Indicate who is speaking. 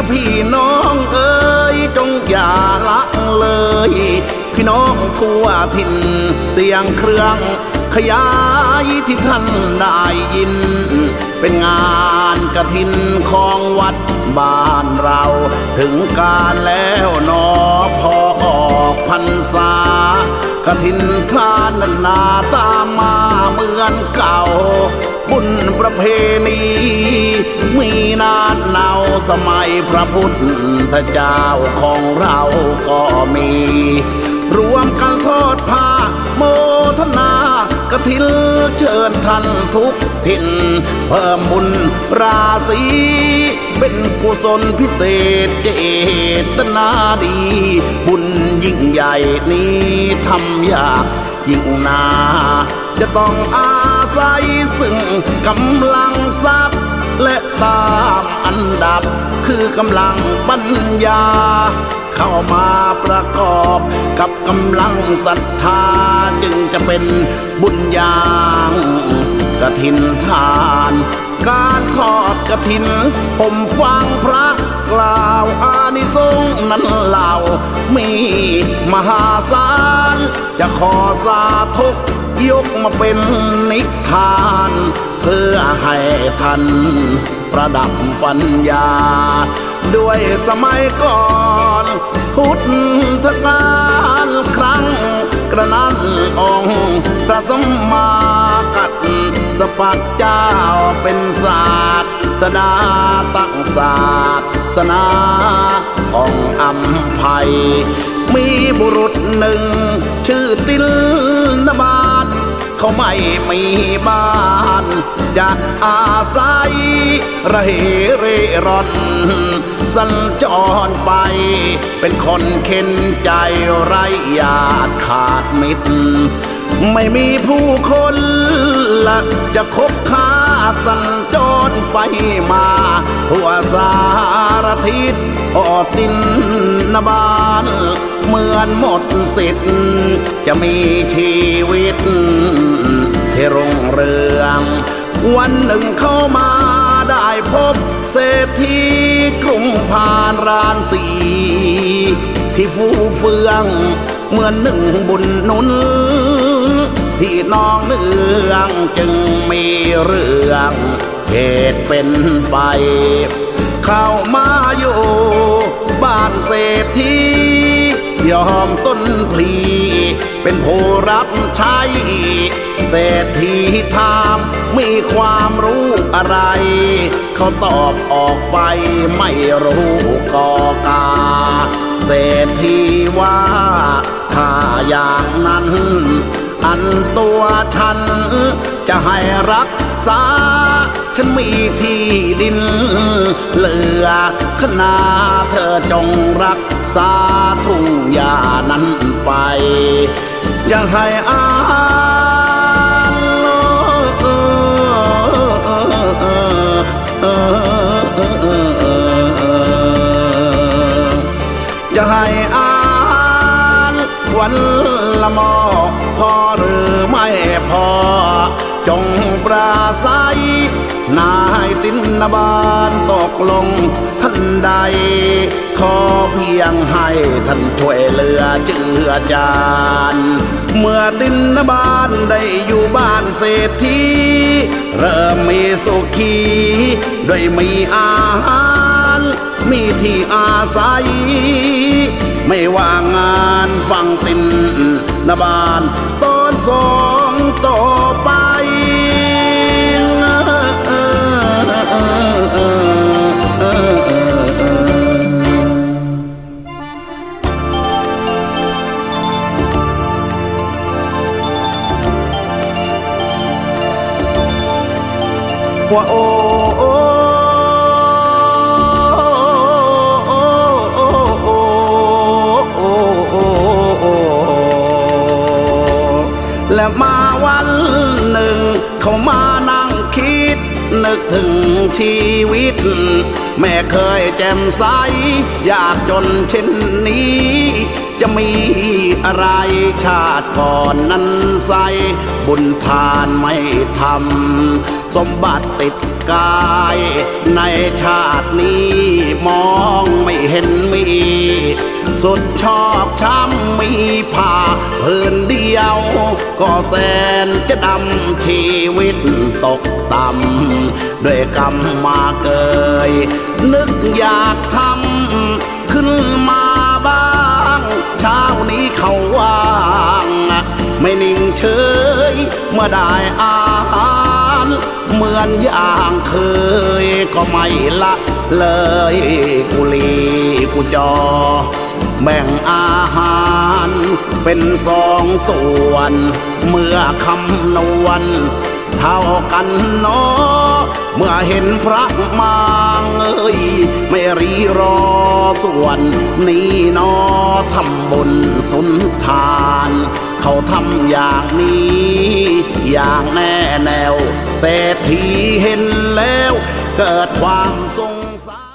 Speaker 1: นะพี่น้องเอ๋ยจงอย่าละเลย พี่น้องทั่วถิ่นเสียงเครื่องขยายที่ท่านได้ยิน เป็นงานกระถินของวัดบ้านเรา ถึงการแล้วนอพอออกพรรษากระถินทานนานาตามมาเหมือนเก่า บุญประเพณีมีนานเนาสมัยพระพุทธเจ้าของเราก็มี รวมกันทอดผ้าโมทนากระถินเชิญท่านทุกถิ่นเพิ่มบุญราศีเป็นกุศลพิเศษเจตนาดี บุญยิ่งใหญ่นี้ทำยากยิ่งนาจะต้องอา ศัยซึ่งกำลังทรัพย์ และตามอันดับคือกำลังปัญญา เข้ามาประกอบกับกำลังศรัทธาจึงจะเป็นบุญญางกระถินทาน การทอดกระถิน ผมฟังพระกล่าวอานิสงส์นั้นเหล่า มีมหาศาลจะขอสาธุ ยกมาเป็นนิทาน เพื่อให้ท่านประดับปัญญา ด้วยสมัยก่อน พุทธกาลครั้งกระนั้นองค์พระสมมากัดสปักเจ้าเป็นศาสตร์สดาตั้งศาสนาของอัมภัย มีบุรุษหนึ่ง ชื่อติลนบา เขาไม่มีบ้าน จะอาศัยระเหเร่ร่อน สัญจรไป เป็นคนเข็นใจไรญาติขาดมิตร ไม่มีผู้คนละจะคบค้าสัญจรไปมา ทั่วสารทิศออตินนบานเหมือนหมดสิทธิ์ จะมีชีวิต ที่รุ่งเรือง วันหนึ่งเข้ามาได้พบเศรษฐีกรุงพานรานสี ที่ฟูเฟือง เหมือนหนึ่งบุญนุน น้องเนืองจึงมีเรื่องเหตุเป็นไป เข้ามาอยู่บ้านเศรษฐียอมต้นพลี เป็นผู้รับใช้เศรษฐีถามมีความรู้อะไร เขาตอบออกไปไม่รู้กอกา เศรษฐีว่าถ้าอย่างนั้น อันตัวฉัน จะให้รักษา ฉันมีที่ดิน เหลือขนาเธอจงรักษาทุ่งหญ้านั้นไปอย่าให้อา พอหรือไม่พอ จงปราศัย นายตินนบานตกลงท่านใด ขอเพียงให้ท่านช่วยเหลือเจือจานเมื่อตินนบานได้อยู่บ้านเศรษฐีเริ่มมีสุขีโดยมีอาหารมีที่อาศัย ไม่ว่างานฟังติน na bàn tôn song tổ bay. Hoa ô และมาวันหนึ่ง เขามานั่งคิด นึกถึงชีวิต แม่เคยแจ่มใส อยากจนเช่นนี้ จะมีอะไรชาติก่อนนั้นใส บุญทานไม่ทำสมบัติติดกาย ในชาตินี้มองไม่เห็นมี สุดชอบช้ำมีผ้าเพื้นเดียว ก็แสนจะดำชีวิตตกต่ำด้วยกรรมมาเกย นึกอยากทำขึ้นมาบ้างเช้านี้เขาว่างไม่นิ่งเฉยเมื่อได้อาหารเหมือนอย่างเคยก็ไม่ละเลยกุลีกุจอ แบ่งอาหารเป็นสองส่วน เมื่อคำนวณเท่ากันเนอเมื่อเห็นพระมางเอ้ยไม่รีรอส่วน นี้นอทำบุญสุนทาน เขาทำอย่างนี้ อย่างแน่แนว เศรษฐีเห็นแล้ว เกิดความสงสาร